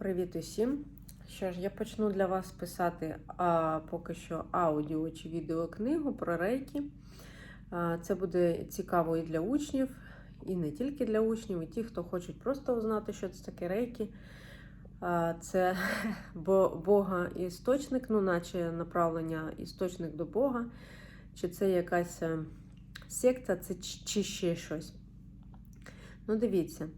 Привіт усім! Що ж, я почну для вас писати а, поки що аудіо чи відеокнигу про рейки. А, це буде цікаво і для учнів, і не тільки для учнів, і ті, хто хочуть просто узнати, що це таке рейки. А, це бо, Бога істочник, ну, наче направлення істочник до Бога, чи це якась е, секта, це чи ще щось. Ну, дивіться.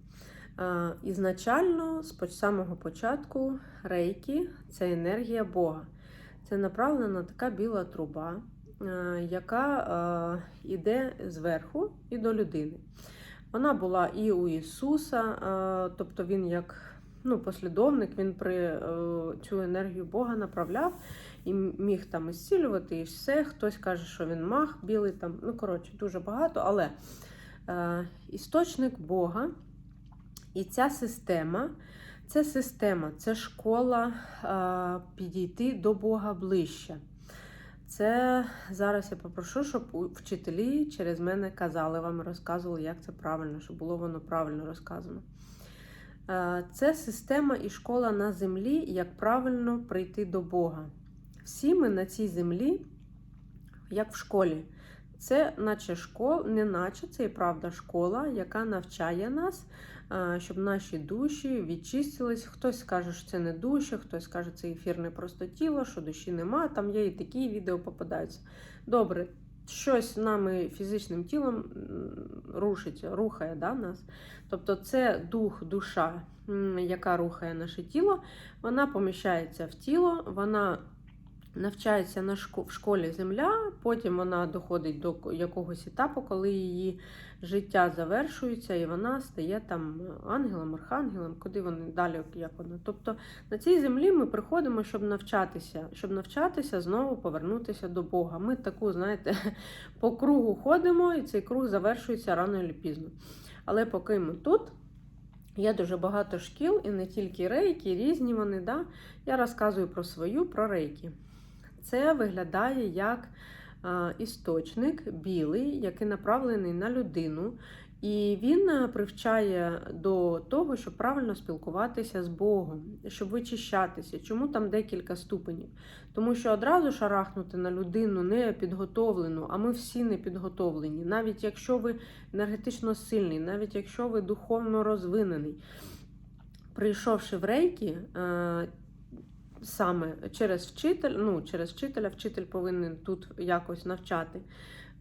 А, Ізначально, з самого початку, рейки це енергія Бога. Це направлена така біла труба, е, яка йде зверху і до людини. Вона була і у Ісуса, е, тобто він як ну, послідовник, він при е, цю енергію Бога направляв і міг там ісцілювати і все. Хтось каже, що він маг білий, там, ну коротше, дуже багато, але е, істочник Бога. І ця система, це система, це школа підійти до Бога ближче. Це зараз я попрошу, щоб вчителі через мене казали вам, розказували, як це правильно, щоб було воно правильно розказано. Це система і школа на землі, як правильно прийти до Бога. Всі ми на цій землі, як в школі. Це наче школа, не наче це і правда школа, яка навчає нас, щоб наші душі відчистились. Хтось скаже, що це не душа, хтось скаже, це ефірне просто тіло, що душі нема. Там є і такі відео попадаються. Добре, щось нами фізичним тілом рушить, рухає да, нас. Тобто це дух, душа, яка рухає наше тіло, вона поміщається в тіло, вона навчається на шко- в школі земля, потім вона доходить до якогось етапу, коли її життя завершується, і вона стає там ангелом, архангелом, куди вони далі, як вона. Тобто на цій землі ми приходимо, щоб навчатися, щоб навчатися знову повернутися до Бога. Ми таку, знаєте, по кругу ходимо, і цей круг завершується рано чи пізно. Але поки ми тут. Є дуже багато шкіл, і не тільки рейки, різні вони. Да? Я розказую про свою, про рейки. Це виглядає як істочник білий, який направлений на людину, і він привчає до того, щоб правильно спілкуватися з Богом, щоб вичищатися. Чому там декілька ступенів? Тому що одразу шарахнути на людину не підготовлену, а ми всі не підготовлені. Навіть якщо ви енергетично сильний, навіть якщо ви духовно розвинений. Прийшовши в рейки, е, саме через вчитель, ну, через вчителя, вчитель повинен тут якось навчати.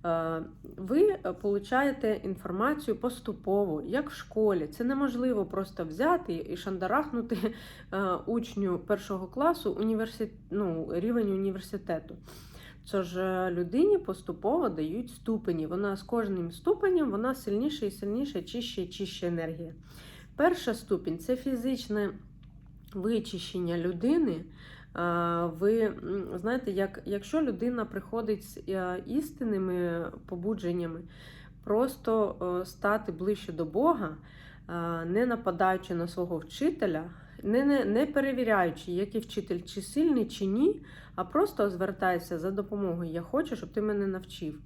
Е, Ви получаєте інформацію поступово, як в школі. Це неможливо просто взяти і шандарахнути е, учню першого класу університ... ну, рівень університету. Це ж е, людині поступово дають ступені. Вона з кожним ступенем вона сильніше і сильніше, чище і чище енергія. Перша ступінь це фізичне вичищення людини. Ви знаєте, як, якщо людина приходить з е, істинними побудженнями, просто стати ближче до Бога, не нападаючи на свого вчителя, не, не, не перевіряючи, який вчитель чи сильний, чи ні, а просто звертається за допомогою. Я хочу, щоб ти мене навчив.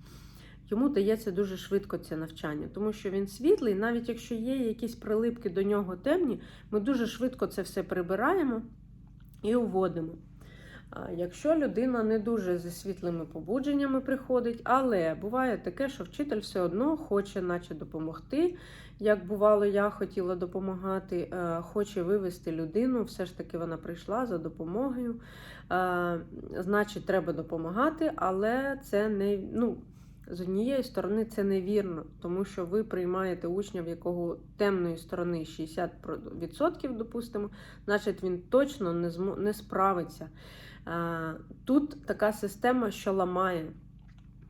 Йому дається дуже швидко це навчання, тому що він світлий, навіть якщо є якісь прилипки до нього темні, ми дуже швидко це все прибираємо і уводимо. Якщо людина не дуже зі світлими побудженнями приходить, але буває таке, що вчитель все одно хоче, наче допомогти. Як бувало, я хотіла допомагати, е, хоче вивести людину, все ж таки вона прийшла за допомогою. Е, Значить, треба допомагати, але це не ну, з однієї сторони це невірно, тому що ви приймаєте учня, в якого темної сторони 60%, допустимо, значить він точно не, змо, не справиться. Тут така система, що ламає.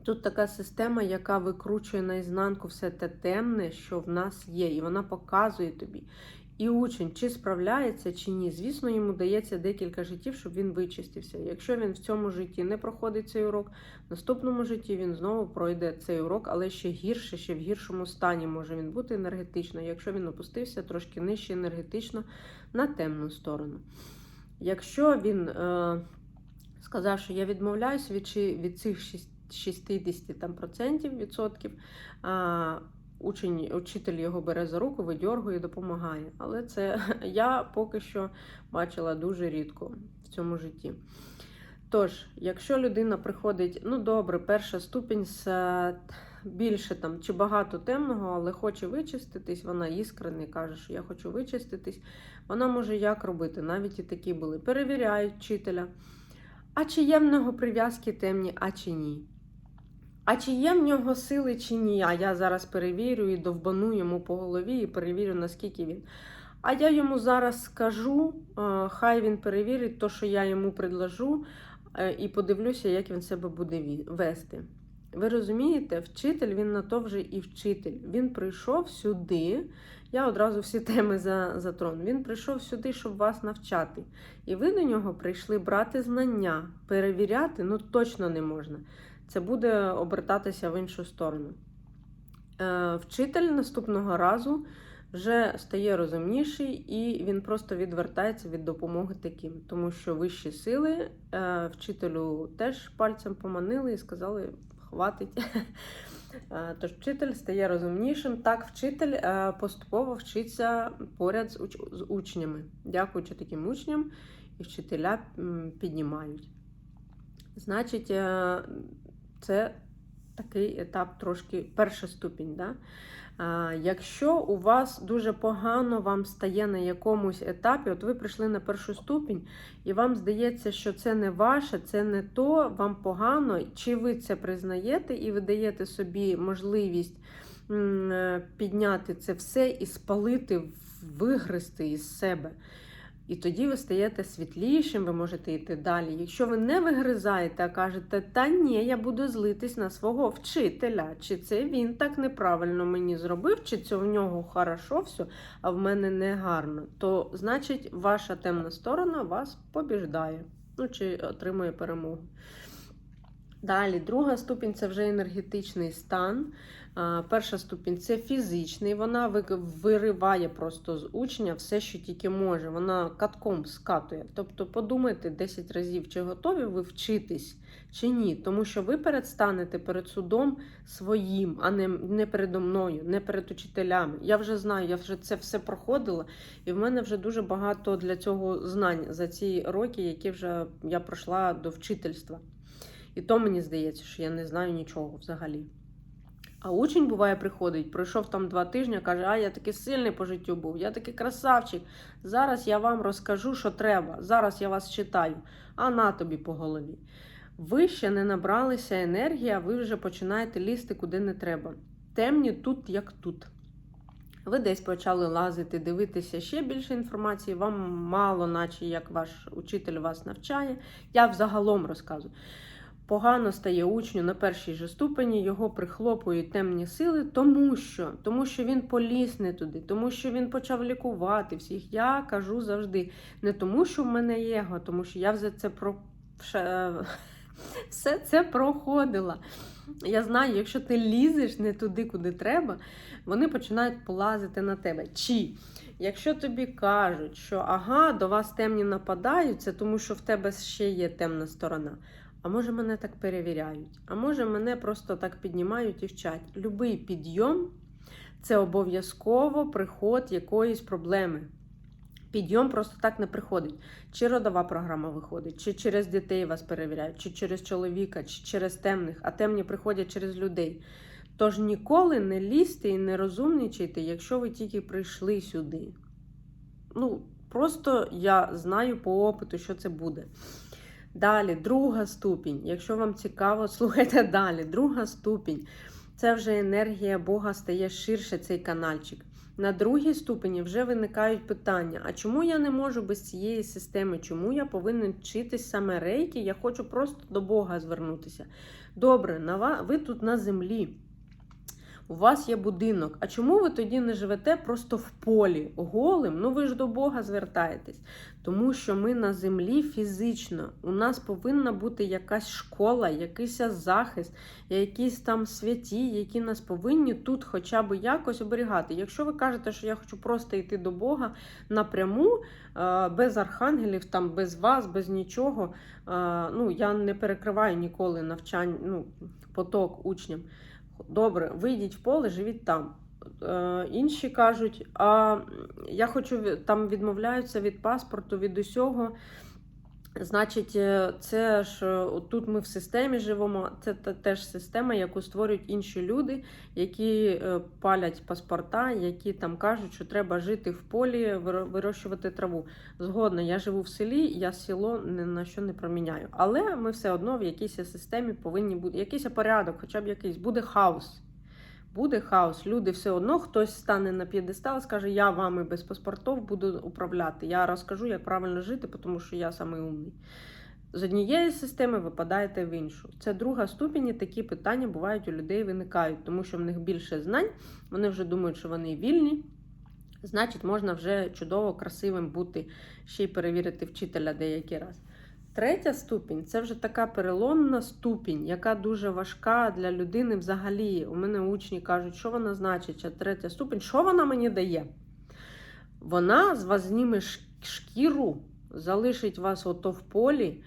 Тут така система, яка викручує наізнанку все те темне, що в нас є, і вона показує тобі. І учень, чи справляється, чи ні. Звісно, йому дається декілька життів, щоб він вичистився. Якщо він в цьому житті не проходить цей урок, в наступному житті він знову пройде цей урок, але ще гірше, ще в гіршому стані може він бути енергетично, якщо він опустився трошки нижче енергетично на темну сторону. Якщо він е, сказав, що я відмовляюся від, від цих шість- 60 там, процентів, відсотків, а, учень, учитель його бере за руку, видьоргує, допомагає. Але це я поки що бачила дуже рідко в цьому житті. Тож, якщо людина приходить, ну добре, перша ступінь з більше там чи багато темного, але хоче вичиститись, вона іскренне каже, що я хочу вичиститись. Вона може як робити? Навіть і такі були. Перевіряють вчителя. А чи є в нього прив'язки темні, а чи ні? А чи є в нього сили, чи ні? А я зараз перевірю і довбану йому по голові і перевірю, наскільки він. А я йому зараз скажу, е, хай він перевірить те, що я йому предложу, е, і подивлюся, як він себе буде вести. Ви розумієте, вчитель він на то вже і вчитель. Він прийшов сюди. Я одразу всі теми за, затрон. Він прийшов сюди, щоб вас навчати. І ви до нього прийшли брати знання, перевіряти ну точно не можна. Це буде обертатися в іншу сторону. Е, вчитель наступного разу вже стає розумніший і він просто відвертається від допомоги таким, тому що вищі сили е, вчителю теж пальцем поманили і сказали, хватить. Е, Тож вчитель стає розумнішим. Так, вчитель поступово вчиться поряд з, уч- з учнями. Дякуючи таким учням, і вчителя піднімають. Значить, це такий етап трошки перша ступінь. Да? А, Якщо у вас дуже погано вам стає на якомусь етапі, от ви прийшли на першу ступінь, і вам здається, що це не ваше, це не то, вам погано, чи ви це признаєте і ви даєте собі можливість е, підняти це все і спалити, вигризти із себе. І тоді ви стаєте світлішим, ви можете йти далі. Якщо ви не вигризаєте, а кажете, та ні, я буду злитись на свого вчителя, чи це він так неправильно мені зробив, чи це в нього хорошо все, а в мене не гарно, то значить ваша темна сторона вас побіждає, ну чи отримує перемогу. Далі, друга ступінь це вже енергетичний стан. Перша ступінь це фізичний. Вона вириває просто з учня все, що тільки може. Вона катком скатує. Тобто подумайте 10 разів, чи готові ви вчитись, чи ні. Тому що ви передстанете перед судом своїм, а не, не передо мною, не перед учителями. Я вже знаю, я вже це все проходила, і в мене вже дуже багато для цього знань за ці роки, які вже я пройшла до вчительства. І то мені здається, що я не знаю нічого взагалі. А учень буває приходить, пройшов там два тижні, каже, а я такий сильний по життю був, я такий красавчик. Зараз я вам розкажу, що треба. Зараз я вас читаю, а на тобі по голові. Ви ще не набралися енергії, а ви вже починаєте лізти куди не треба. Темні тут, як тут. Ви десь почали лазити, дивитися ще більше інформації, вам мало, наче як ваш учитель вас навчає. Я взагалом розказую. Погано стає учню на першій же ступені, його прихлопують темні сили, тому що тому що він поліз не туди, тому що він почав лікувати всіх. Я кажу завжди, не тому, що в мене є его, тому що я вже це про все це проходила. Я знаю, якщо ти лізеш не туди, куди треба, вони починають полазити на тебе. Чи якщо тобі кажуть, що ага, до вас темні нападають, це тому що в тебе ще є темна сторона. А може мене так перевіряють, а може мене просто так піднімають і вчать. Любий підйом це обов'язково приход якоїсь проблеми. Підйом просто так не приходить. Чи родова програма виходить, чи через дітей вас перевіряють, чи через чоловіка, чи через темних, а темні приходять через людей. Тож ніколи не лізьте і не розумничайте, якщо ви тільки прийшли сюди. Ну, просто я знаю по опиту, що це буде. Далі, друга ступінь. Якщо вам цікаво, слухайте далі. Друга ступінь. Це вже енергія Бога стає ширше цей канальчик. На другій ступені вже виникають питання: а чому я не можу без цієї системи? Чому я повинен вчитись саме рейки? Я хочу просто до Бога звернутися. Добре, ви тут на землі. У вас є будинок. А чому ви тоді не живете просто в полі голим? Ну ви ж до Бога звертаєтесь. Тому що ми на землі фізично. У нас повинна бути якась школа, якийсь захист, якісь там святі, які нас повинні тут хоча б якось оберігати. Якщо ви кажете, що я хочу просто йти до Бога напряму, е, без архангелів, там без вас, без нічого. е, Ну я не перекриваю ніколи навчань, ну поток учням. Добре, вийдіть в поле, живіть там. Е, інші кажуть, а я хочу там відмовляються від паспорту, від усього. Значить, е, це ж е, тут ми в системі живемо. Це теж система, яку створюють інші люди, які е, палять паспорта, які там кажуть, що треба жити в полі, виро- вирощувати траву. Згодна, я живу в селі, я село ні на що не проміняю. Але ми все одно в якійсь системі повинні бути якийсь порядок, хоча б якийсь буде хаос. Буде хаос. Люди все одно хтось стане на п'єдестал, скаже, я вами без паспортів буду управляти. Я розкажу, як правильно жити, тому що я самий умний. З однієї системи випадаєте в іншу. Це друга ступінь, і такі питання бувають у людей виникають, тому що в них більше знань, вони вже думають, що вони вільні. Значить, можна вже чудово, красивим бути, ще й перевірити вчителя деякий раз. Третя ступінь це вже така переломна ступінь, яка дуже важка для людини взагалі. У мене учні кажуть, що вона значить, а третя ступінь, що вона мені дає? Вона з вас зніме шкіру, залишить вас ото в полі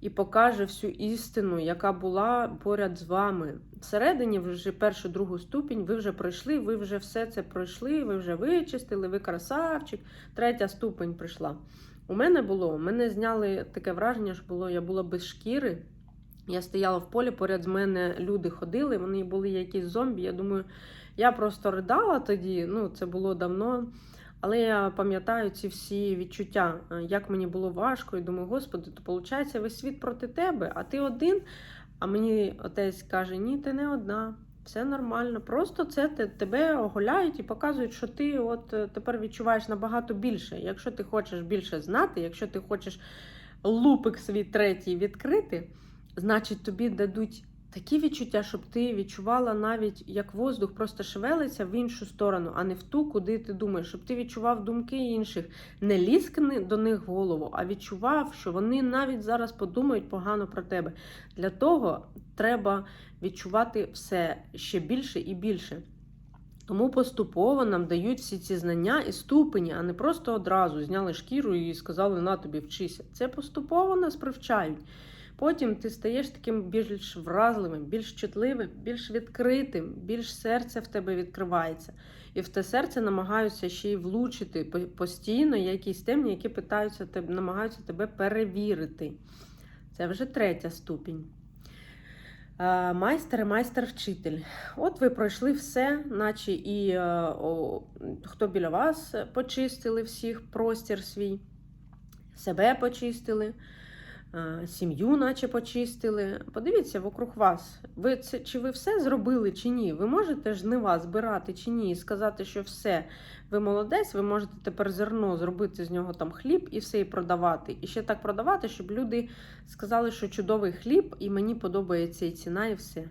і покаже всю істину, яка була поряд з вами. Всередині вже першу, другу ступінь, ви вже пройшли, ви вже все це пройшли, ви вже вичистили, ви красавчик. Третя ступень прийшла. У мене було, мене зняли таке враження, що було, я була без шкіри. Я стояла в полі, поряд з мене люди ходили, вони були якісь зомбі. Я думаю, я просто ридала тоді, ну це було давно. Але я пам'ятаю ці всі відчуття, е, як мені було важко, і думаю, господи, то виходить, весь світ проти тебе, а ти один. А мені отець каже: ні, ти не одна, все нормально. Просто це тебе оголяють і показують, що ти от е, тепер відчуваєш набагато більше. Якщо ти хочеш більше знати, якщо ти хочеш лупик свій третій відкрити, значить тобі дадуть такі відчуття, щоб ти відчувала навіть як воздух просто шевелиться в іншу сторону, а не в ту, куди ти думаєш, щоб ти відчував думки інших, не лізь к ни- до них голову, а відчував, що вони навіть зараз подумають погано про тебе. Для того треба відчувати все ще більше і більше. Тому поступово нам дають всі ці знання і ступені, а не просто одразу зняли шкіру і сказали на тобі вчися. Це поступово нас привчають. Потім ти стаєш таким більш вразливим, більш чутливим, більш відкритим, більш серце в тебе відкривається. І в те серце намагаються ще й влучити постійно якісь темні, які питаються намагаються тебе перевірити. Це вже третя ступінь. Е, Майстер майстер-вчитель. От ви пройшли все, наче і е, о, хто біля вас почистили всіх простір свій, себе почистили, сім'ю, наче почистили. Подивіться вокруг вас. Ви це, чи ви все зробили, чи ні? Ви можете жнива збирати чи ні, і сказати, що все, ви молодець, ви можете тепер зерно зробити з нього там хліб і все і продавати. І ще так продавати, щоб люди сказали, що чудовий хліб, і мені подобається і ціна, і все.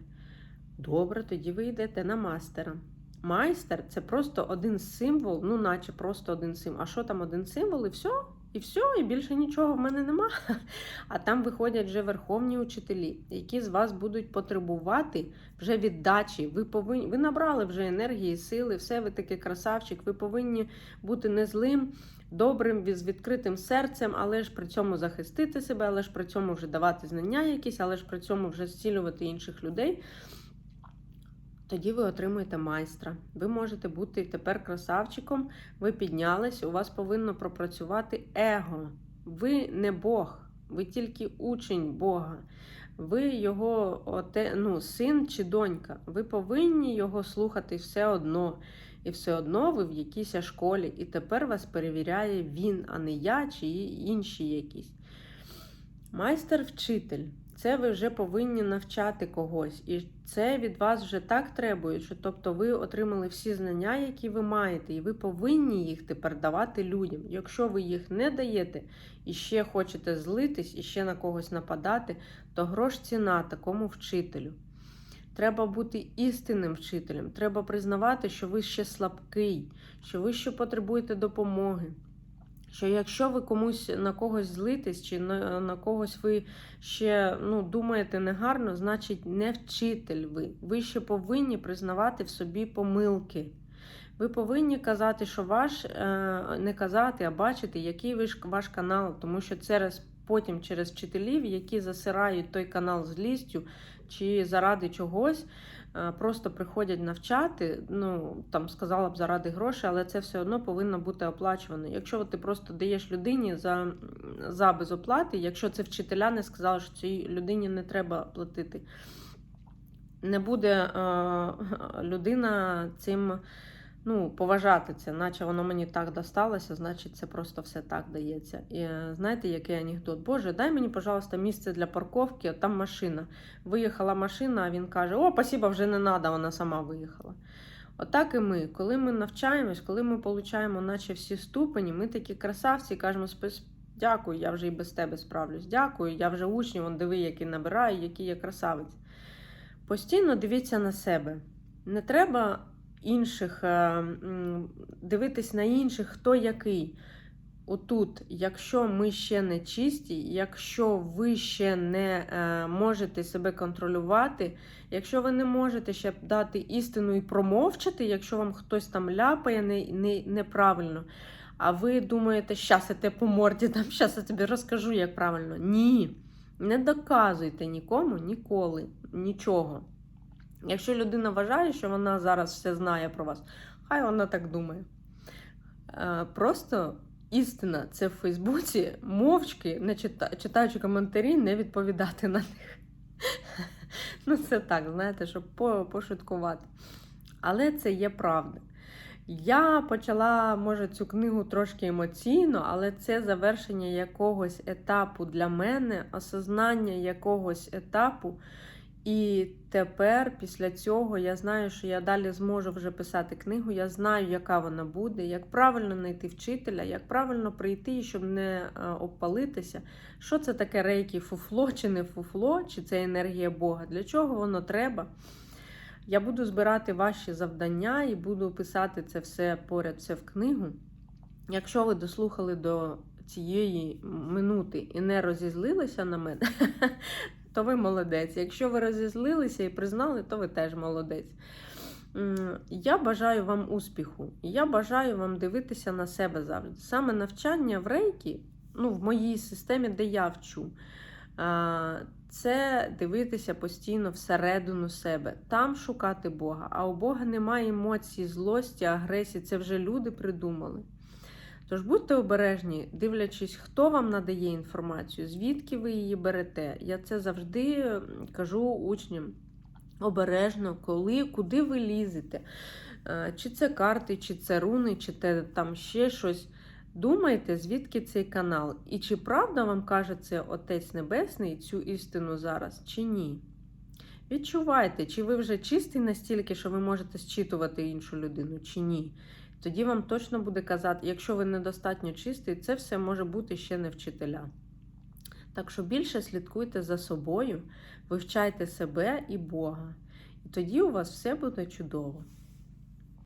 Добре, тоді ви йдете на мастера. Майстер це просто один символ, ну, наче просто один символ. А що там один символ, і все? І все, і більше нічого в мене нема. А там виходять вже верховні учителі, які з вас будуть потребувати вже віддачі. Ви повинні, ви набрали вже енергії, сили, все, ви такий красавчик. Ви повинні бути не злим, добрим, з відкритим серцем, але ж при цьому захистити себе, але ж при цьому вже давати знання якісь, але ж при цьому вже зцілювати інших людей. Тоді ви отримуєте майстра. Ви можете бути тепер красавчиком, ви піднялись, у вас повинно пропрацювати его. Ви не Бог, ви тільки учень Бога. Ви його оте, ну, син чи донька. Ви повинні його слухати все одно. І все одно ви в якійсь школі. І тепер вас перевіряє він, а не я чи інші якісь. Майстер-вчитель. Це ви вже повинні навчати когось. І це від вас вже так требують, що тобто ви отримали всі знання, які ви маєте, і ви повинні їх тепер давати людям. Якщо ви їх не даєте і ще хочете злитись, і ще на когось нападати, то грош ціна такому вчителю. Треба бути істинним вчителем. Треба признавати, що ви ще слабкий, що ви ще потребуєте допомоги. Що якщо ви комусь на когось злитесь, чи на, на когось ви ще ну, думаєте негарно, значить не вчитель ви. Ви ще повинні признавати в собі помилки. Ви повинні казати, що ваш, е, не казати, а бачити, який ви ж- ваш канал, тому що через, потім через вчителів, які засирають той канал злістю чи заради чогось, просто приходять навчати, ну там сказала б заради грошей, але це все одно повинно бути оплачувано. Якщо ти просто даєш людині за, за безоплати, якщо це вчителя не сказали, що цій людині не треба платити, не буде е, людина цим ну, поважати це, наче воно мені так досталося, значить це просто все так дається. І е, знаєте, який анекдот? Боже, дай мені, пожалуйста, місце для парковки, там машина. Виїхала машина, а він каже: О, спасибо, вже не треба, вона сама виїхала. Отак і ми, коли ми навчаємось, коли ми получаємо наче всі ступені, ми такі красавці, кажемо «Спас- дякую, я вже і без тебе справлюсь. Дякую, я вже учнів, он диви, який набираю, який я красавець. Постійно дивіться на себе. Не треба інших е, дивитись на інших, хто який. Отут, якщо ми ще не чисті, якщо ви ще не е, можете себе контролювати, якщо ви не можете ще дати істину і промовчати, якщо вам хтось там ляпає не, не, неправильно, а ви думаєте, щас я тебе по морді дам, щас я тобі розкажу, як правильно. Ні. Не доказуйте нікому ніколи нічого. Якщо людина вважає, що вона зараз все знає про вас, хай вона так думає. Е, Просто істина це в Фейсбуці мовчки, не чита- читаючи коментарі, не відповідати на них. Ну, це так, знаєте, щоб пошуткувати. Але це є правда. Я почала, може, цю книгу трошки емоційно, але це завершення якогось етапу для мене, осознання якогось етапу. І тепер, після цього, я знаю, що я далі зможу вже писати книгу. Я знаю, яка вона буде, як правильно знайти вчителя, як правильно прийти, щоб не е, обпалитися. Що це таке рейки, фуфло чи не фуфло, чи це енергія Бога? Для чого воно треба? Я буду збирати ваші завдання і буду писати це все поряд все в книгу. Якщо ви дослухали до цієї минути і не розізлилися на мене, то ви молодець. Якщо ви розізлилися і признали, то ви теж молодець. Я бажаю вам успіху. Я бажаю вам дивитися на себе завжди. Саме навчання в рейкі, ну, в моїй системі, де я вчу, це дивитися постійно всередину себе, там шукати Бога. А у Бога немає емоцій, злості, агресії. Це вже люди придумали. Тож будьте обережні, дивлячись, хто вам надає інформацію, звідки ви її берете. Я це завжди кажу учням. Обережно, коли, куди ви лізете. Е, Чи це карти, чи це руни, чи це там ще щось. Думайте, звідки цей канал. І чи правда вам каже це Отець Небесний цю істину зараз, чи ні? Відчувайте, чи ви вже чистий настільки, що ви можете зчитувати іншу людину, чи ні. Тоді вам точно буде казати, якщо ви недостатньо чистий, це все може бути ще не вчителя. Так що більше слідкуйте за собою, вивчайте себе і Бога. І тоді у вас все буде чудово.